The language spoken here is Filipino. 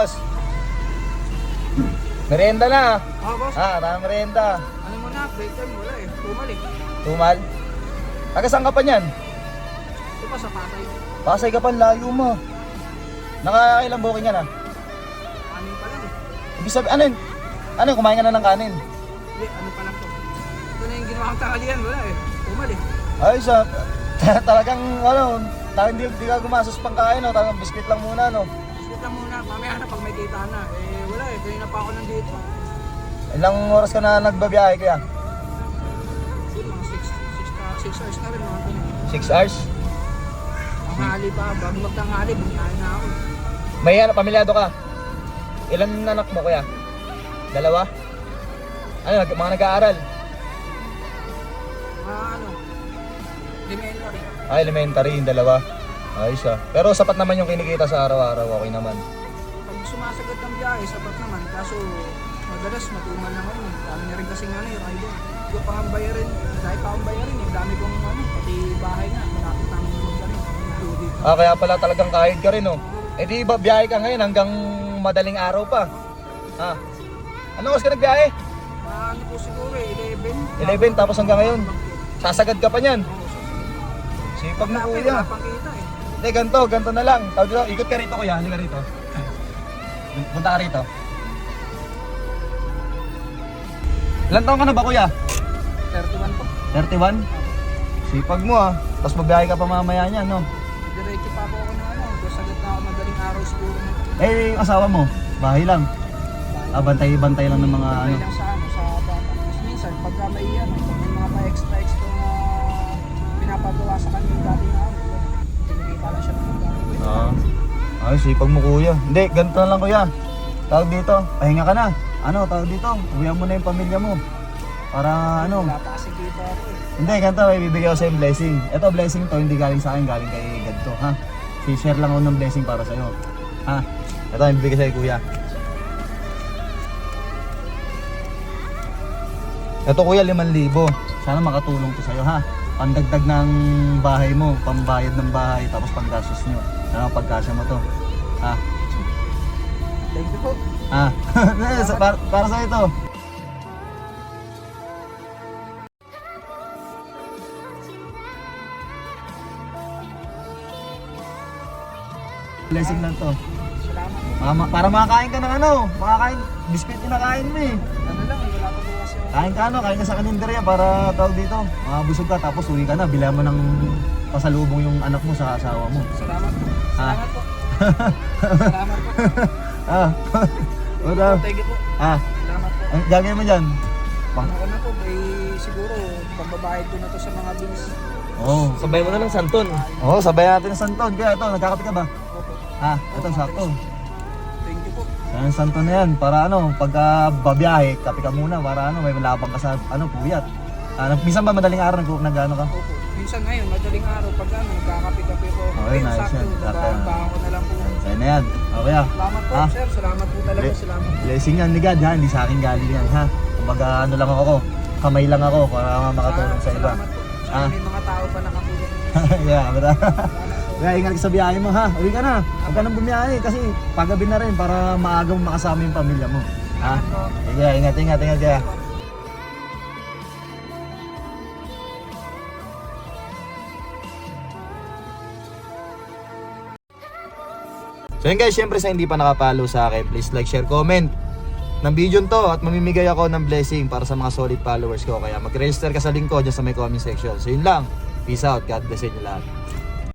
boss. Merienda na. Oh, boss. Ah, tama merienda. Ano mo na, break time, wala eh. Bumalik. Tumal. Taga saan ka pa niyan? Ito pa sa patay. Pasay ka pa, layo mo. Nakakailang booking ka na? Anin pa lang eh. Ibig sabihin, ano yun? Ano yun, kumain ka na ng kanin? Hindi, ano pa lang to. Ito na yung ginawa kong tanghalian, wala eh. Bumalik. Ay, sa, talagang, ano, talagang hindi, hindi ka gumasos pang kain, no? Talagang biscuit lang muna, no? Sit lang muna, mamaya na pag may kita na. Eh, wala eh. Kanina pa ako nandito. Ilang oras ka na nagbabiyahe kaya? Mga 6 hours na rin mga ganun. 6 hours? Tanghali pa, bago magtanghali, bumiyahin na ako. May ano, pamilyado ka? Ilan anak mo kuya? Dalawa? Ano, mga nag-aaral? Mga ano, elementary. Ah, elementary yung dalawa. Ayos ah. Pero sapat naman yung kinikita sa araw-araw, okay naman. Pag sumasagot ng biyahe, sapat naman. Kaso, madalas matumal na ngayon. eh. Dami na rin kasi nga na yung rider. Hindi ko pa ang bayarin. Dahil pa akong bayarin eh. Dami kong ano, pati bahay na. Malapit namin yung mag-ano. Included. Ah, kaya pala talagang kahit ka rin, oh. Eh di ba biyahe ka ngayon hanggang madaling araw pa? Ah. Ano oras ka nagbiyahe? Mga ano po siguro eh, 11. 11, tapos hanggang ngayon? Sasagad ka pa niyan. Sipag mo kuya. wala pang kita eh. Hindi, ganito, ganito na lang. Tawag dito, ikot ka rito kuya, halika rito. Punta ka rito. Ilan taon ka na ba kuya? 31 po. 31? Sipag mo ah. Tapos magbiyahe ka pa mamaya niya, no? Diretso pa po ako ng ano. Sagot na ako madaling araw siguro. Eh, yung asawa mo, bahay lang. Ah, bantay-bantay lang ng mga ano. lang sa ano, sa bata. Tapos minsan, pagka may ano, may mga pa-extra-extra na pinapagawa sa kanya sipag mo kuya. Hindi, ganito na lang kuya. Tawag dito, pahinga ka na. Ano, tawag dito, uwihan mo na yung pamilya mo. Para ano, Wala pa kasi kita ako eh. hindi, ganito, may bibigay ako sa'yo blessing. Ito, blessing to, hindi galing sa akin, galing kay God to, ha? Si-share lang ako ng blessing para sa'yo. Ha? Ito, yung bibigay sa'yo kuya. Ito kuya, 5,000. Sana makatulong to sa'yo, ha? Pandagdag ng bahay mo, pambayad ng bahay, tapos panggastos nyo. Sana pagkasya mo to. Ha? Thank you po. Ha? para, para sa'yo to. Blessing lang to. Salamat. Mama, para makakain ka ng ano, makakain, biscuit yung nakain mo eh. Ano lang, eh, wala pa po kasi. Kain ka ano, kain ka sa kaninderya para tawag dito. Makabusog ka tapos uwi ka na, bilhan mo ng pasalubong yung anak mo sa asawa mo. Salamat po. Ah. Salamat po. Salamat po. Ah, wala. Thank you po. Ah, Salamat po. ang gagawin mo dyan? Pang, Ano ko na po, may siguro pambabayad ko na to sa mga bills. oh. Sabay mo na ng santon. Oo, oh, sabay natin ng santon. Kaya ito, nagkakape ka ba? Opo. Ha, ito, sakto. Thank you po. Yan, santon na yan. Para ano, pagka babiyahe, kape ka muna. Para ano, may malabang ka sa ano, puyat. Ah, nag- minsan ba madaling araw nag, nag ano ka? Opo. Minsan ngayon, madaling araw, pag ano, nagkakape-kape po. Okay, Ayun, nice sakto, yan. Sakto yan. nagbabahan ko na lang po. Sa'yo na yan. Okay ah. Salamat po, Ah. sir. Salamat po talaga. Ble- Salamat. Blessing yan ni God ha, hindi sa akin galing yan ha. Kumbaga ano lang ako, kamay lang ako para makatulong sa iba. Salamat po. Sana Ah. may mga tao pa nakatulong. yeah, po. Kaya ingat ka sa biyahe mo ha. Uwi ka na. Huwag ka nang bumiyahe kasi paggabi na rin para maaga mo makasama yung pamilya mo. Ha? Salamat po. Sige, ingat, ingat, ingat kaya. So yun guys, syempre sa hindi pa nakapalo sa akin, please like, share, comment ng video to at mamimigay ako ng blessing para sa mga solid followers ko. Kaya mag-register ka sa link ko dyan sa may comment section. So yun lang. Peace out. God bless inyo lahat.